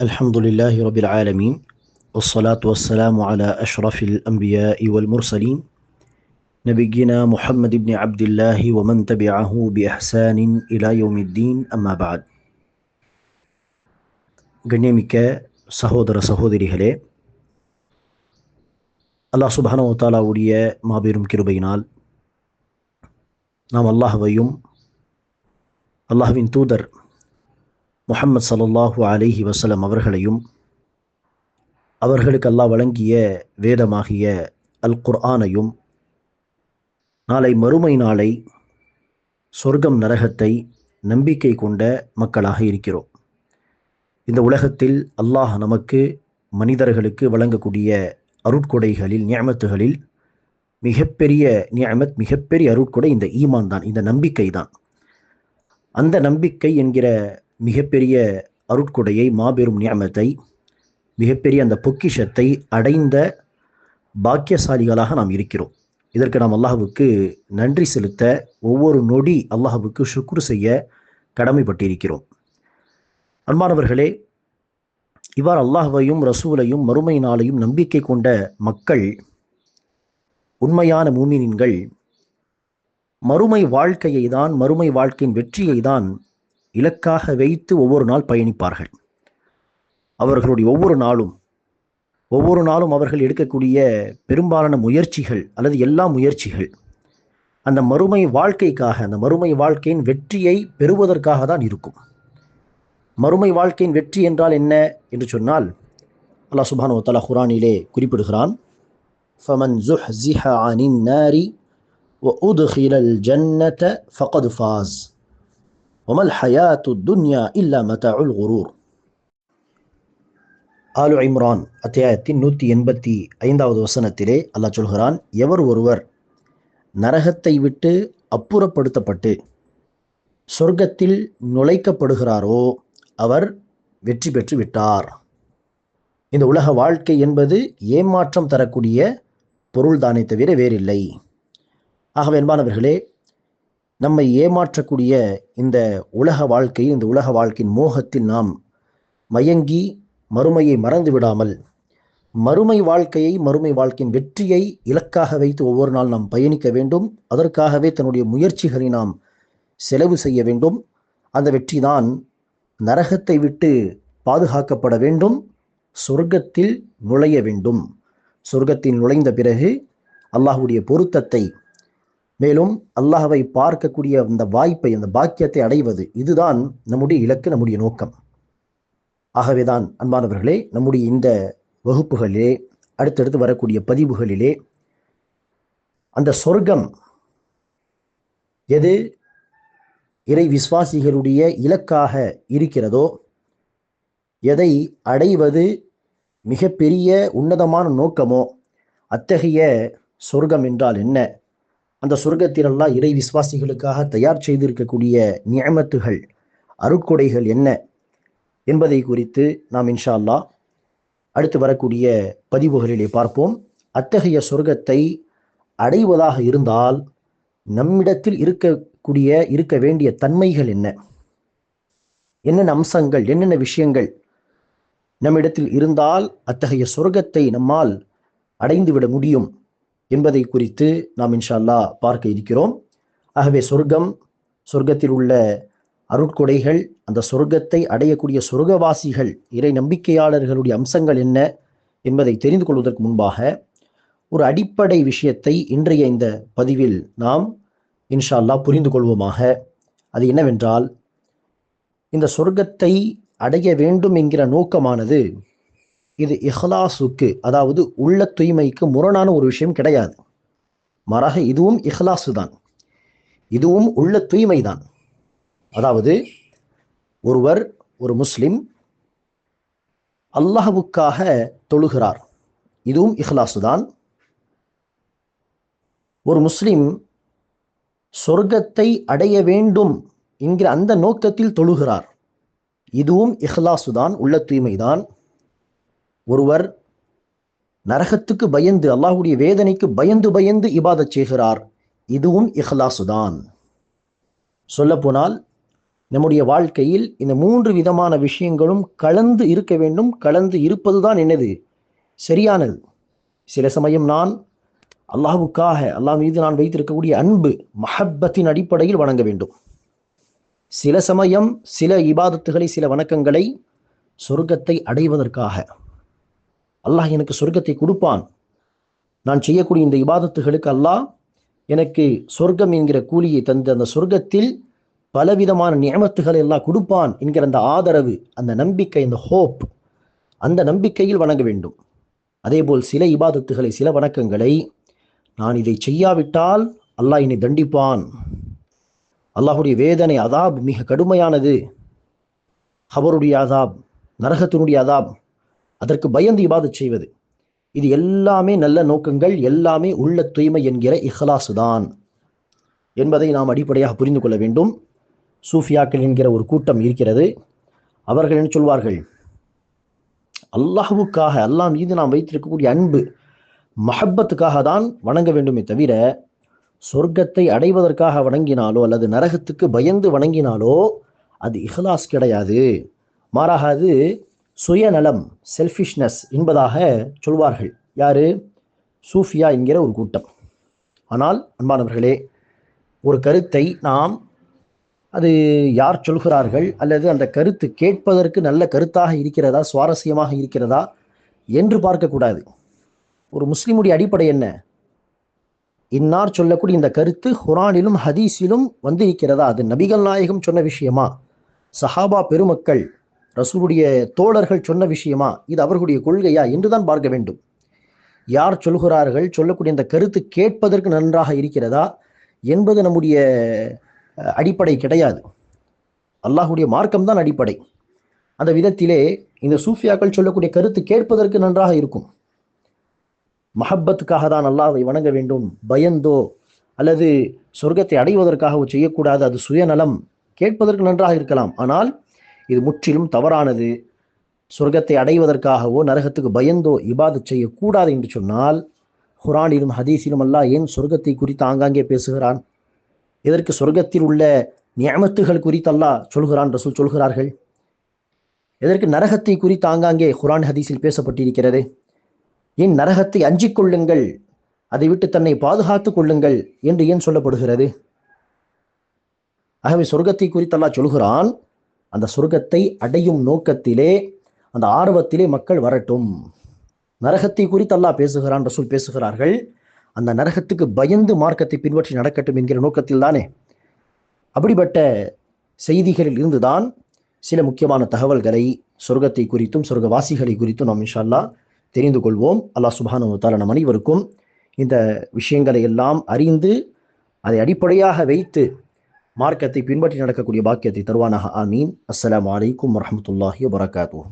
الحمد لله رب العالمين والصلاة والسلام على أشرف الأنبياء والمرسلين نبينا محمد بن عبد الله ومن تبعه بإحسان إلى يوم الدين أما بعد கண்ணியமிக்க சகோதர சகோதரிகளே அல்லாஹ் சுபஹானு தாலாவுடைய மாபெரும் கிருபையினால் நாம் அல்லாஹ்வையும் அல்லாஹ்வின் தூதர் முஹம்மது சல்லல்லாஹு அலிஹி வசலம் அவர்களையும் அவர்களுக்கு அல்லாஹ் வழங்கிய வேதமாகிய அல் குர்ஆனையும் நாளை மறுமை நாளை சொர்க்கம் நரகத்தை நம்பிக்கை கொண்ட மக்களாக இருக்கிறோம். இந்த உலகத்தில் அல்லாஹ் நமக்கு மனிதர்களுக்கு வழங்கக்கூடிய அருட்கொடைகளில் நியமத்துகளில் மிகப்பெரிய நியமத் மிகப்பெரிய அருட்கொடை இந்த ஈமான் தான் இந்த நம்பிக்கை தான். அந்த நம்பிக்கை என்கிற மிகப்பெரிய அருட்கொடையை மாபெரும் நியமத்தை மிகப்பெரிய அந்த பொக்கிஷத்தை அடைந்த பாக்கியசாலிகளாக நாம் இருக்கிறோம். இதற்கு நாம் அல்லாஹுவுக்கு நன்றி செலுத்த ஒவ்வொரு நொடி அல்லாஹுவுக்கு சுக்குரு செய்ய கடமைப்பட்டிருக்கிறோம். அன்பானவர்களே இவ்வாறு அல்லாஹுவையும் ரசூலையும் மறுமை நாளையும் நம்பிக்கை கொண்ட மக்கள் உண்மையான மூமினின்கள் மறுமை வாழ்க்கையை தான் மறுமை வாழ்க்கையின் வெற்றியை தான் இலக்காக வைத்து ஒவ்வொரு நாள் பயணிப்பார்கள். அவர்களுடைய ஒவ்வொரு நாளும் ஒவ்வொரு நாளும் அவர்கள் எடுக்கக்கூடிய பெரும்பாலான முயற்சிகள் அல்லது எல்லா முயற்சிகள் அந்த மறுமை வாழ்க்கைக்காக அந்த மறுமை வாழ்க்கையின் வெற்றியை பெறுவதற்காக தான் இருக்கும். மறுமை வாழ்க்கையின் வெற்றி என்றால் என்ன என்று சொன்னால் அல்லாஹ் சுபானு தலா ஹுரானிலே குறிப்பிடுகிறான் ஃபமன் ஜுஹ் ஜிஹா அனின் நாரி உதுஹிலல் ஜன்னத ஃபகது ஃபாஸ். ஒமல் ஹயாத்து துன்யா இல்லா மதா உல் ஆலு இம்ரான் அத்தியாயத்தின் நூற்றி எண்பத்தி ஐந்தாவது வசனத்திலே அல்லாஹ் சொல்கிறான் எவர் ஒருவர் நரகத்தை விட்டு அப்புறப்படுத்தப்பட்டு சொர்க்கத்தில் நுழைக்கப்படுகிறாரோ அவர் வெற்றி பெற்று விட்டார். இந்த உலக வாழ்க்கை என்பது ஏமாற்றம் தரக்கூடிய பொருள்தானே தவிர வேறில்லை. ஆகவே அன்பானவர்களே நம்மை ஏமாற்றக்கூடிய இந்த உலக வாழ்க்கையில் இந்த உலக வாழ்க்கையின் மோகத்தில் நாம் மயங்கி மறுமையை மறந்து விடாமல் மறுமை வாழ்க்கையை மறுமை வாழ்க்கையின் வெற்றியை இலக்காக வைத்து ஒவ்வொரு நாள் நாம் பயணிக்க வேண்டும். அதற்காகவே தன்னுடைய முயற்சிகளை நாம் செலவு செய்ய வேண்டும். அந்த வெற்றி தான் நரகத்தை விட்டு பாதுகாக்கப்பட வேண்டும். சொர்க்கத்தில் நுழைய வேண்டும். சொர்க்கத்தில் நுழைந்த பிறகு அல்லாஹுடைய பொருத்தத்தை மேலும் அல்லாஹவை பார்க்கக்கூடிய அந்த வாய்ப்பை அந்த பாக்கியத்தை அடைவது இதுதான் நம்முடைய இலக்கு நம்முடைய நோக்கம். ஆகவேதான் அன்பானவர்களே நம்முடைய இந்த வகுப்புகளிலே அடுத்தடுத்து வரக்கூடிய பதிவுகளிலே அந்த சொர்க்கம் எது? இறை விசுவாசிகளுடைய இலக்காக இருக்கிறதோ எதை அடைவது மிகப்பெரிய உன்னதமான நோக்கமோ அத்தகைய சொர்க்கம் என்றால் என்ன? அந்த சொர்க்கத்திலெல்லாம் இறை விசுவாசிகளுக்காக தயார் செய்திருக்கக்கூடிய நியமத்துகள் அருட்கொடைகள் என்ன என்பதை குறித்து நாம் இன்ஷா அல்லா அடுத்து வரக்கூடிய பதிவுகளிலே பார்ப்போம். அத்தகைய சொர்க்கத்தை அடைவதாக இருந்தால் நம்மிடத்தில் இருக்கக்கூடிய இருக்க வேண்டிய தன்மைகள் என்ன? என்னென்ன அம்சங்கள் என்னென்ன விஷயங்கள் நம்மிடத்தில் இருந்தால் அத்தகைய சொர்க்கத்தை நம்மால் அடைந்துவிட முடியும்? என்பதை குறித்து நாம் இன்ஷால்லா பார்க்க இருக்கிறோம். ஆகவே சொர்க்கம் சொர்க்கத்தில் உள்ள அருட்கொடைகள் அந்த சொர்க்கத்தை அடையக்கூடிய சொர்க்கவாசிகள் இறை நம்பிக்கையாளர்களுடைய அம்சங்கள் என்ன என்பதை தெரிந்து கொள்வதற்கு முன்பாக ஒரு அடிப்படை விஷயத்தை இன்றைய இந்த பதிவில் நாம் இன்ஷா அல்லா புரிந்து கொள்வோமாக. அது என்னவென்றால் இந்த சொர்க்கத்தை அடைய வேண்டும் என்கிற நோக்கமானது இது இஹ்லாசுக்கு அதாவது உள்ள தூய்மைக்கு முரணான ஒரு விஷயம் கிடையாது. மாறாக இதுவும் இஹ்லாசு தான் இதுவும் உள்ள தூய்மை தான் அதாவது ஒருவர் ஒரு முஸ்லிம் அல்லாஹுக்காக தொழுகிறார். இதுவும் இஹ்லாசு தான் ஒரு முஸ்லிம் சொர்க்கத்தை அடைய வேண்டும் என்கிற அந்த நோக்கத்தில் தொழுகிறார். இதுவும் இஹ்லாசு தான் உள்ள தூய்மைதான் ஒருவர் நரகத்துக்கு பயந்து அல்லாஹுடைய வேதனைக்கு பயந்து பயந்து இபாதச் செய்கிறார். இதுவும் இஹ்லாசுதான். சொல்லப்போனால் நம்முடைய வாழ்க்கையில் இந்த மூன்று விதமான விஷயங்களும் கலந்து இருக்க வேண்டும். கலந்து இருப்பதுதான் என்னது? சரியானது. சில சமயம் நான் அல்லாஹுக்காக அல்லாஹ் மீது நான் வைத்திருக்கக்கூடிய அன்பு மஹப்பத்தின் அடிப்படையில் வணங்க வேண்டும். சில சமயம் சில இபாதத்துகளை சில வணக்கங்களை சொர்க்கத்தை அடைவதற்காக. அல்லாஹ் எனக்கு சொர்க்கத்தை கொடுப்பான். நான் செய்யக்கூடிய இந்த இபாதத்துகளுக்கு அல்லாஹ் எனக்கு சொர்க்கம் என்கிற கூலியை தந்து அந்த சொர்க்கத்தில் பலவிதமான நியமத்துகளை எல்லாம் கொடுப்பான் என்கிற அந்த ஆதரவு அந்த நம்பிக்கை அந்த ஹோப் அந்த நம்பிக்கையில் வணங்க வேண்டும். அதேபோல் சில இபாதத்துகளை சில வணக்கங்களை நான் இதை செய்யாவிட்டால் அல்லாஹ் என்னை தண்டிப்பான். அல்லாஹுடைய வேதனை அதாப் மிக கடுமையானது. அவருடைய அதாப் நரகத்தினுடைய அதாப் அதற்கு பயந்து இபாதத் செய்வது. இது எல்லாமே நல்ல நோக்கங்கள் எல்லாமே உள்ள தூய்மை என்கிற இஹ்லாசு தான் என்பதை நாம் அடிப்படையாக புரிந்து கொள்ள வேண்டும். சூஃபியாக்கள் என்கிற ஒரு கூட்டம் இருக்கிறது. அவர்கள் என்ன சொல்வார்கள்? அல்லாஹுக்காக அல்லாஹ் மீது நாம் வைத்திருக்கக்கூடிய அன்பு மஹப்பத்துக்காக தான் வணங்க வேண்டுமே தவிர சொர்க்கத்தை அடைவதற்காக வணங்கினாலோ அல்லது நரகத்துக்கு பயந்து வணங்கினாலோ அது இஹ்லாஸ் கிடையாது. மாறாக அது சுயநலம் செல்ஃபிஷ்னஸ் என்பதாக சொல்வார்கள். யாரு? சூஃபியா என்கிற ஒரு கூட்டம். ஆனால் அன்பானவர்களே ஒரு கருத்தை நாம் அது யார் சொல்கிறார்கள்? அல்லது அந்த கருத்து கேட்பதற்கு நல்ல கருத்தாக இருக்கிறதா? சுவாரஸ்யமாக இருக்கிறதா? என்று பார்க்கக்கூடாது. ஒரு முஸ்லீமுடைய அடிப்படை என்ன? இன்னார் சொல்லக்கூடிய இந்த கருத்து குரானிலும் ஹதீஸிலும் வந்து இருக்கிறதா அது நபிகள் நாயகம் சொன்ன விஷயமா? சஹாபா பெருமக்கள் ரசூலுடைய தோழர்கள் சொன்ன விஷயமா? இது அவர்களுடைய கொள்கையா? என்றுதான் பார்க்க வேண்டும். யார் சொல்கிறார்கள்? சொல்லக்கூடிய இந்த கருத்து கேட்பதற்கு நன்றாக இருக்கிறதா? என்பது நம்முடைய அடிப்படை கிடையாது. அல்லாஹுடைய மார்க்கம் தான் அடிப்படை. அந்த விதத்திலே இந்த சூஃபியாக்கள் சொல்லக்கூடிய கருத்து கேட்பதற்கு நன்றாக இருக்கும். மஹப்பத்துக்காக தான் அல்லாஹை வணங்க வேண்டும். பயந்தோ அல்லது சொர்க்கத்தை அடைவதற்காக செய்யக்கூடாது. அது சுயநலம். கேட்பதற்கு நன்றாக இருக்கலாம். ஆனால் இது முற்றிலும் தவறானது. சொர்க்கத்தை அடைவதற்காகவோ நரகத்துக்கு பயந்தோ இபாது செய்யக்கூடாது என்று சொன்னால் குரானிலும் ஹதீஸிலும் அல்லா ஏன் சொர்க்கத்தை குறித்து ஆங்காங்கே பேசுகிறான்? இதற்கு சொர்க்கத்தில் உள்ள நியமத்துகள் குறித்து அல்லாஹ் சொல்கிறான் ரசூல் சொல்கிறார்கள்? இதற்கு நரகத்தை குறித்து ஆங்காங்கே குரான் ஹதீஸில் பேசப்பட்டிருக்கிறது? ஏன் நரகத்தை அஞ்சிக் கொள்ளுங்கள் அதை விட்டு தன்னை பாதுகாத்துக் கொள்ளுங்கள் என்று ஏன் சொல்லப்படுகிறது? ஆகவே சொர்க்கத்தை குறித்து சொல்கிறான் அந்த சொர்க்கத்தை அடையும் நோக்கத்திலே அந்த ஆர்வத்திலே மக்கள் வரட்டும். நரகத்தை குறித்து அல்லாஹ் பேசுகிறான் ரசூல் பேசுகிறார்கள். அந்த நரகத்துக்கு பயந்து மார்க்கத்தை பின்பற்றி நடக்கட்டும் என்கிற நோக்கத்தில் தானே அப்படிப்பட்ட செய்திகளில் இருந்துதான் சில முக்கியமான தகவல்களை சொர்க்கத்தை குறித்தும் சொர்க்கவாசிகளை குறித்தும் நாம் இன்ஷால்லா தெரிந்து கொள்வோம். அல்லாஹ் சுபானு தால நம் அனைவருக்கும் இந்த விஷயங்களை எல்லாம் அறிந்து அதை அடிப்படையாக வைத்து மார்க்கத்தை பின்பற்றி நடக்கக்கூடிய பாக்கியத்தை தருவானாக. ஆமீன். அஸ்லாம் வலைக்கும் வரமத்துல்லாஹி வரகாத்தூர்